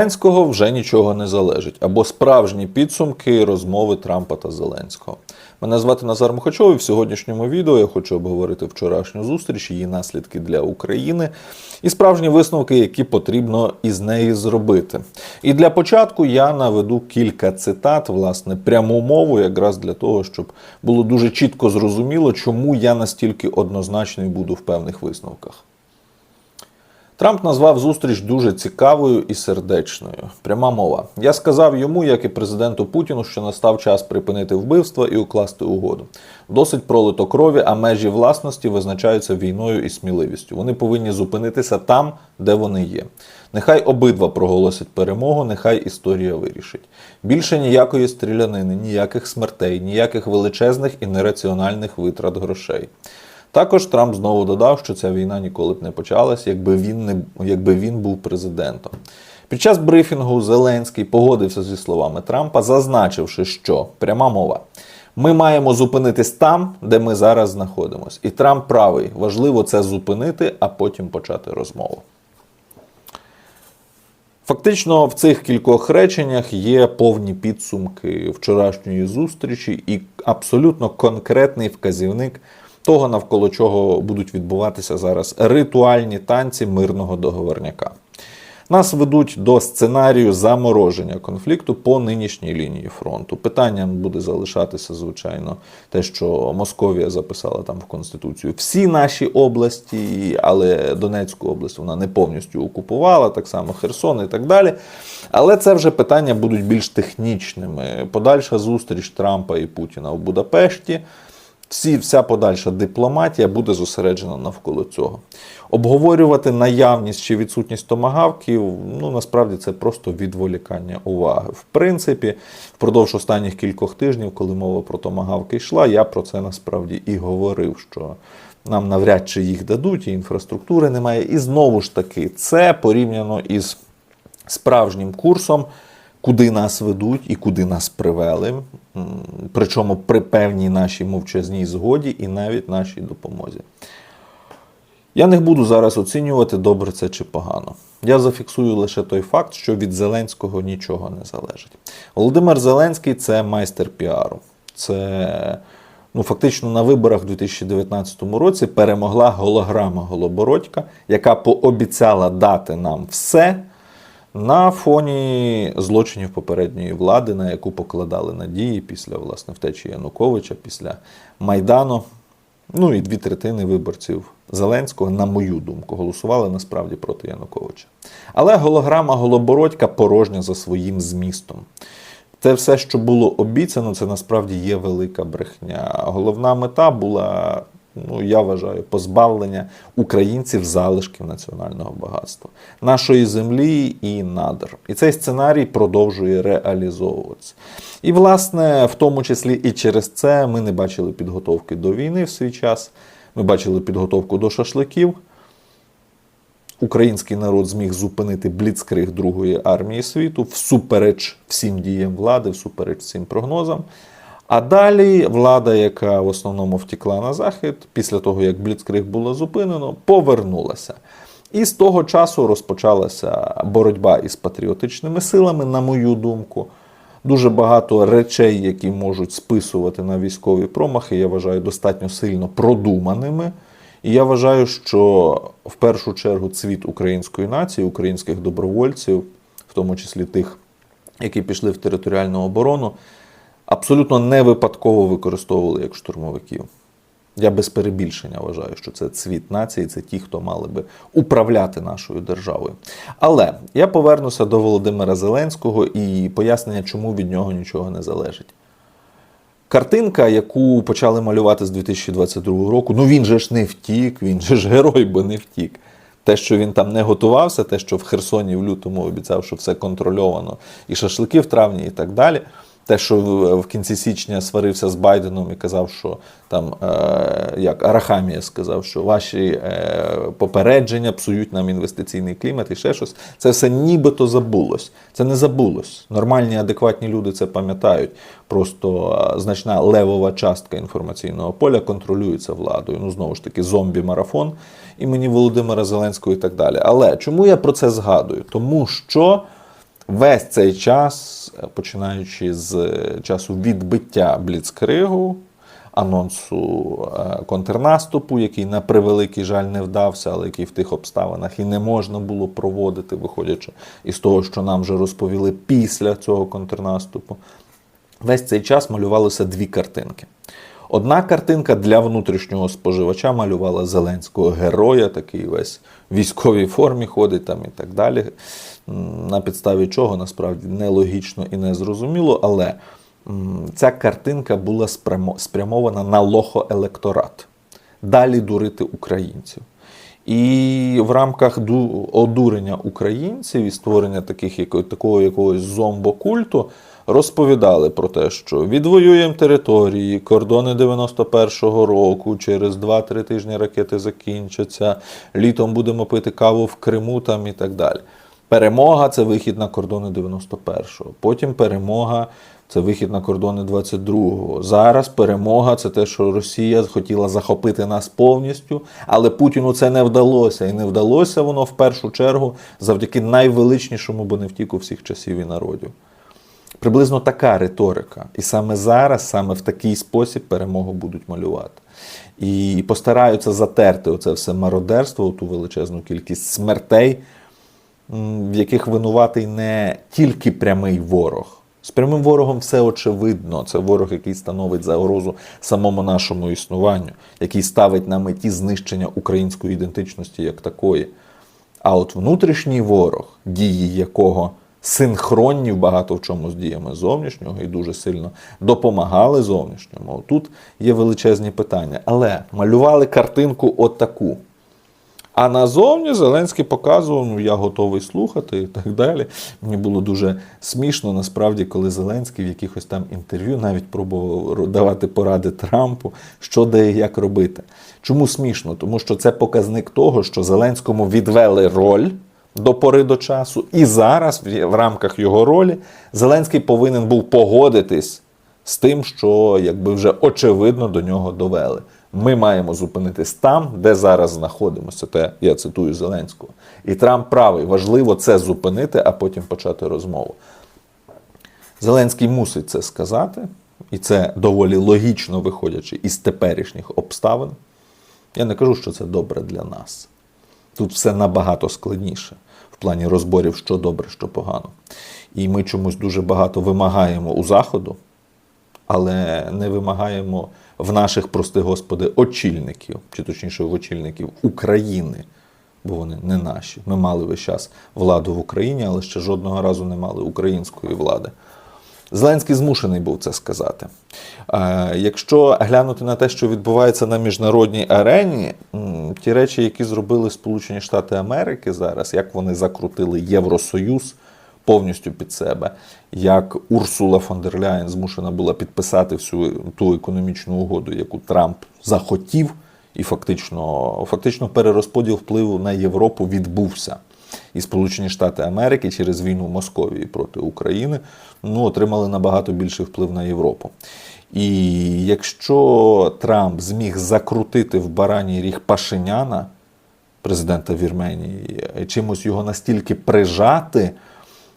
Зеленського вже нічого не залежить, або справжні підсумки розмови Трампа та Зеленського. Мене звати Назар Мухачов, і в сьогоднішньому відео я хочу обговорити вчорашню зустріч, її наслідки для України і справжні висновки, які потрібно із неї зробити. І для початку я наведу кілька цитат, власне, пряму мову, якраз для того, щоб було дуже чітко зрозуміло, чому я настільки однозначний буду в певних висновках. Трамп назвав зустріч дуже цікавою і сердечною. Пряма мова. Я сказав йому, як і президенту Путіну, що настав час припинити вбивства і укласти угоду. Досить пролито крові, а межі власності визначаються війною і сміливістю. Вони повинні зупинитися там, де вони є. Нехай обидва проголосять перемогу, нехай історія вирішить. Більше ніякої стрілянини, ніяких смертей, ніяких величезних і нераціональних витрат грошей. Також Трамп знову додав, що ця війна ніколи б не почалась, якби він не якби він був президентом. Під час брифінгу Зеленський погодився зі словами Трампа, зазначивши, що пряма мова. Ми маємо зупинитись там, де ми зараз знаходимося. І Трамп правий. Важливо це зупинити, а потім почати розмову. Фактично, в цих кількох реченнях є повні підсумки вчорашньої зустрічі і абсолютно конкретний вказівник того, навколо чого будуть відбуватися зараз ритуальні танці мирного договорняка. Нас ведуть до сценарію замороження конфлікту по нинішній лінії фронту. Питанням буде залишатися, звичайно, те, що Московія записала там в Конституцію всі наші області, але Донецьку область вона не повністю окупувала, так само Херсон і так далі. Але це вже питання будуть більш технічними. Подальша зустріч Трампа і Путіна в Будапешті. Всі, вся подальша дипломатія буде зосереджена навколо цього. Обговорювати наявність чи відсутність томагавків, ну насправді це просто відволікання уваги. В принципі, впродовж останніх кількох тижнів, коли мова про томагавки йшла, я про це насправді і говорив, що нам навряд чи їх дадуть, і інфраструктури немає. І знову ж таки, це порівняно із справжнім курсом куди нас ведуть і куди нас привели, причому при певній нашій мовчазній згоді і навіть нашій допомозі. Я не буду зараз оцінювати, добре це чи погано. Я зафіксую лише той факт, що від Зеленського нічого не залежить. Володимир Зеленський це майстер піару. Це ну, фактично на виборах у 2019 році перемогла голограма Голобородька, яка пообіцяла дати нам все на фоні злочинів попередньої влади, на яку покладали надії після власне втечі Януковича, після Майдану. Ну і дві третини виборців Зеленського, на мою думку, голосували насправді проти Януковича. Але голограма Голобородька порожня за своїм змістом. Це все, що було обіцяно, це насправді є велика брехня. Головна мета була ну я вважаю, позбавлення українців залишків національного багатства, нашої землі і надр. І цей сценарій продовжує реалізовуватися. І, власне, в тому числі і через це ми не бачили підготовки до війни в свій час. Ми бачили підготовку до шашликів. Український народ зміг зупинити бліцкриг Другої армії світу всупереч всім діям влади, всупереч всім прогнозам. А далі влада, яка в основному втекла на захід, після того як Бліцкриг було зупинено, повернулася. І з того часу розпочалася боротьба із патріотичними силами, на мою думку. Дуже багато речей, які можуть списувати на військові промахи, я вважаю достатньо сильно продуманими. І я вважаю, що в першу чергу цвіт української нації, українських добровольців, в тому числі тих, які пішли в територіальну оборону абсолютно не випадково використовували як штурмовиків. Я без перебільшення вважаю, що це цвіт нації, це ті, хто мали би управляти нашою державою. Але я повернуся до Володимира Зеленського і пояснення, чому від нього нічого не залежить. Картинка, яку почали малювати з 2022 року, ну він же ж не втік, він же ж герой, бо не втік. Те, що він там не готувався, те, що в Херсоні в лютому обіцяв, що все контрольовано, і шашлики в травні, і так далі те, що в кінці січня сварився з Байденом і казав, що там е, як Арахамія сказав, що ваші е, попередження псують нам інвестиційний клімат і ще щось. Це все нібито забулось. Це не забулось. Нормальні, адекватні люди це пам'ятають. Просто е, значна левова частка інформаційного поля контролюється владою. Ну знову ж таки, зомбі-марафон імені Володимира Зеленського і так далі. Але чому я про це згадую? Тому що. Весь цей час, е, починаючи з е, часу відбиття Бліцкригу, анонсу е, контрнаступу, який на превеликий жаль не вдався, але який в тих обставинах і не можна було проводити, виходячи із того, що нам вже розповіли після цього контрнаступу. Весь цей час малювалися дві картинки. Одна картинка для внутрішнього споживача малювала Зеленського героя, такий весь в військовій формі ходить там і так далі. На підставі чого насправді нелогічно і незрозуміло, але ця картинка була спрямована на лохоелекторат. Далі дурити українців. І в рамках ду- одурення українців і створення таких, такого якогось зомбокульту розповідали про те, що відвоюємо території, кордони 91-го року, через 2-3 тижні ракети закінчаться, літом будемо пити каву в Криму там і так далі. Перемога це вихід на кордони 91-го. Потім перемога це вихід на кордони 22-го. Зараз перемога це те, що Росія хотіла захопити нас повністю, але Путіну це не вдалося. І не вдалося воно в першу чергу завдяки найвеличнішому боневтіку всіх часів і народів. Приблизно така риторика. І саме зараз, саме в такий спосіб перемогу будуть малювати. І постараються затерти оце все мародерство, ту величезну кількість смертей, в яких винуватий не тільки прямий ворог. З прямим ворогом все очевидно. Це ворог, який становить загрозу самому нашому існуванню, який ставить на меті знищення української ідентичності як такої. А от внутрішній ворог, дії якого синхронні в багато в чому з діями зовнішнього і дуже сильно допомагали зовнішньому. Тут є величезні питання. Але малювали картинку отаку. А назовні Зеленський показував, ну я готовий слухати і так далі. Мені було дуже смішно, насправді, коли Зеленський в якихось там інтерв'ю навіть пробував давати поради Трампу, що де і як робити. Чому смішно? Тому що це показник того, що Зеленському відвели роль до пори до часу, і зараз, в рамках його ролі, Зеленський повинен був погодитись з тим, що якби вже очевидно до нього довели. Ми маємо зупинитись там, де зараз знаходимося. Те я цитую Зеленського. І Трамп правий. Важливо це зупинити, а потім почати розмову. Зеленський мусить це сказати, і це доволі логічно виходячи із теперішніх обставин. Я не кажу, що це добре для нас. Тут все набагато складніше в плані розборів, що добре, що погано. І ми чомусь дуже багато вимагаємо у Заходу, але не вимагаємо в наших, прости господи, очільників, чи точніше в очільників України, бо вони не наші. Ми мали весь час владу в Україні, але ще жодного разу не мали української влади. Зеленський змушений був це сказати. Е, Якщо глянути на те, що відбувається на міжнародній арені, ті речі, які зробили Сполучені Штати Америки зараз, як вони закрутили Євросоюз повністю під себе, як Урсула фон дер Ляєн змушена була підписати всю ту економічну угоду, яку Трамп захотів, і фактично, фактично перерозподіл впливу на Європу відбувся. І Сполучені Штати Америки через війну Московії проти України ну, отримали набагато більший вплив на Європу. І якщо Трамп зміг закрутити в бараній ріг Пашиняна, президента Вірменії, чимось його настільки прижати,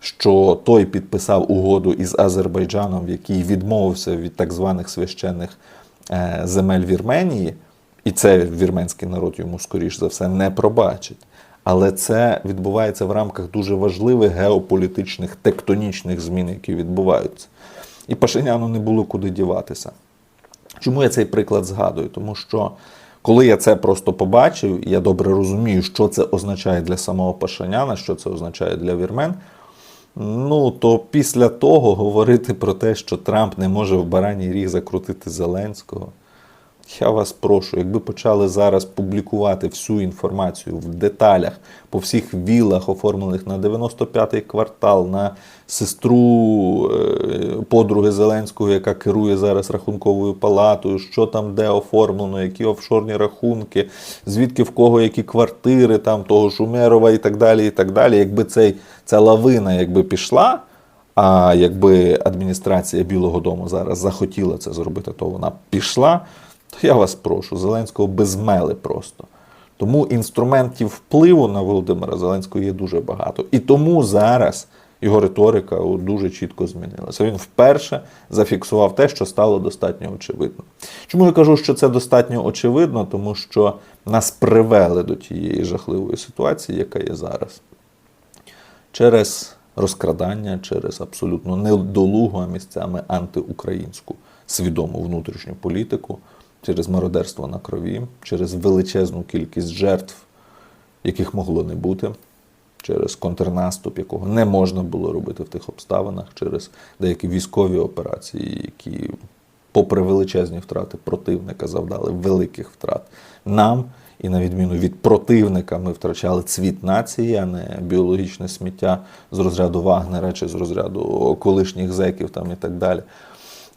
що той підписав угоду із Азербайджаном, в якій відмовився від так званих священних е, земель Вірменії, і це вірменський народ йому, скоріш за все, не пробачить. Але це відбувається в рамках дуже важливих геополітичних тектонічних змін, які відбуваються. І Пашиняну не було куди діватися. Чому я цей приклад згадую? Тому що коли я це просто побачив, я добре розумію, що це означає для самого Пашиняна, що це означає для вірмен. Ну, то після того говорити про те, що Трамп не може в бараній ріг закрутити Зеленського. Я вас прошу, якби почали зараз публікувати всю інформацію в деталях по всіх вілах, оформлених на 95-й квартал, на сестру е, подруги Зеленського, яка керує зараз рахунковою палатою, що там де оформлено, які офшорні рахунки, звідки в кого які квартири, там того Шумерова і так далі. і так далі. Якби цей, ця лавина якби пішла, а якби адміністрація Білого Дому зараз захотіла це зробити, то вона пішла. То я вас прошу, Зеленського безмели просто. Тому інструментів впливу на Володимира Зеленського є дуже багато. І тому зараз Його риторика дуже чітко змінилася. Він вперше зафіксував те, що стало достатньо очевидно. Чому я кажу, що це достатньо очевидно? Тому що нас привели до тієї жахливої ситуації, яка є зараз через розкрадання, через абсолютно недолугу, а місцями антиукраїнську свідому внутрішню політику, через мародерство на крові, через величезну кількість жертв, яких могло не бути, через контрнаступ, якого не можна було робити в тих обставинах, через деякі військові операції, які, попри величезні втрати противника, завдали великих втрат нам. І на відміну від противника, ми втрачали цвіт нації, а не біологічне сміття з розряду Вагнера чи з розряду колишніх зеків там і так далі.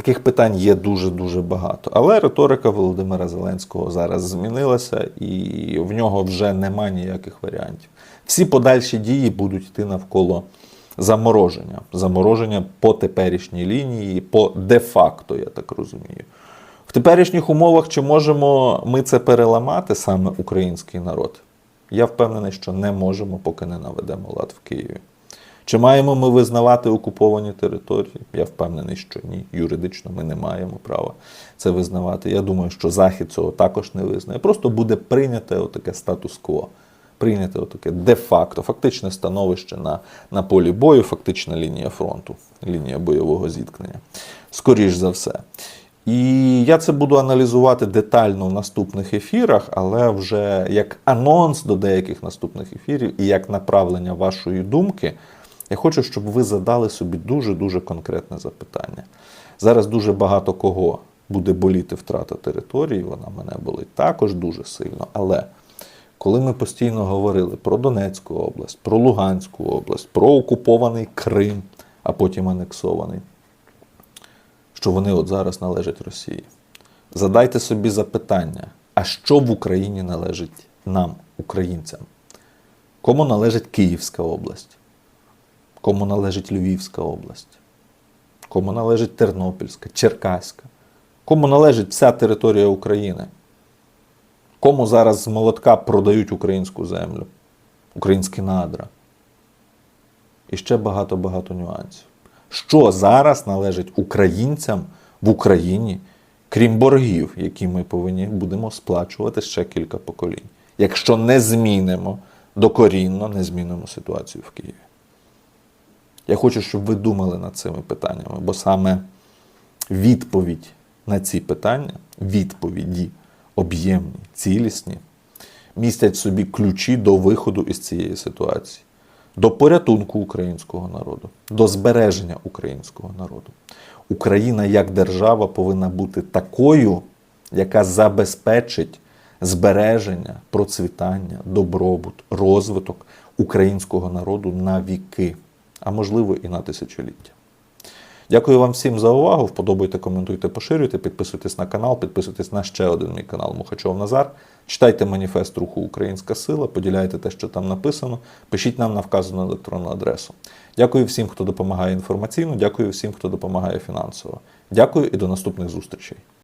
Таких питань є дуже-дуже багато. Але риторика Володимира Зеленського зараз змінилася, і в нього вже нема ніяких варіантів. Всі подальші дії будуть йти навколо замороження. Замороження по теперішній лінії, по де-факто, я так розумію. В теперішніх умовах чи можемо ми це переламати саме український народ? Я впевнений, що не можемо, поки не наведемо лад в Києві. Чи маємо ми визнавати окуповані території? Я впевнений, що ні. Юридично ми не маємо права це визнавати. Я думаю, що Захід цього також не визнає. Просто буде прийняте отаке статус-кво. Прийняте отаке де-факто, фактичне становище на, на полі бою, фактична лінія фронту, лінія бойового зіткнення. Скоріш за все. І я це буду аналізувати детально в наступних ефірах, але вже як анонс до деяких наступних ефірів і як направлення вашої думки, я хочу, щоб ви задали собі дуже-дуже конкретне запитання. Зараз дуже багато кого буде боліти втрата території, вона мене болить також дуже сильно. Але коли ми постійно говорили про Донецьку область, про Луганську область, про окупований Крим, а потім анексований, що вони от зараз належать Росії. Задайте собі запитання, а що в Україні належить нам, українцям? Кому належить Київська область? Кому належить Львівська область? Кому належить Тернопільська, Черкаська? Кому належить вся територія України? Кому зараз з молотка продають українську землю, українські надра? І ще багато-багато нюансів. Що зараз належить українцям в Україні, крім боргів, які ми повинні будемо сплачувати ще кілька поколінь, якщо не змінимо докорінно, не змінимо ситуацію в Києві. Я хочу, щоб ви думали над цими питаннями, бо саме відповідь на ці питання, відповіді об'ємні, цілісні, містять в собі ключі до виходу із цієї ситуації, до порятунку українського народу, до збереження українського народу. Україна як держава повинна бути такою, яка забезпечить збереження, процвітання, добробут, розвиток українського народу на віки, а можливо і на тисячоліття. Дякую вам всім за увагу. Вподобайте, коментуйте, поширюйте, підписуйтесь на канал, підписуйтесь на ще один мій канал Мухачов Назар. Читайте маніфест руху Українська Сила, поділяйте те, що там написано. Пишіть нам на вказану електронну адресу. Дякую всім, хто допомагає інформаційно. Дякую всім, хто допомагає фінансово. Дякую і до наступних зустрічей.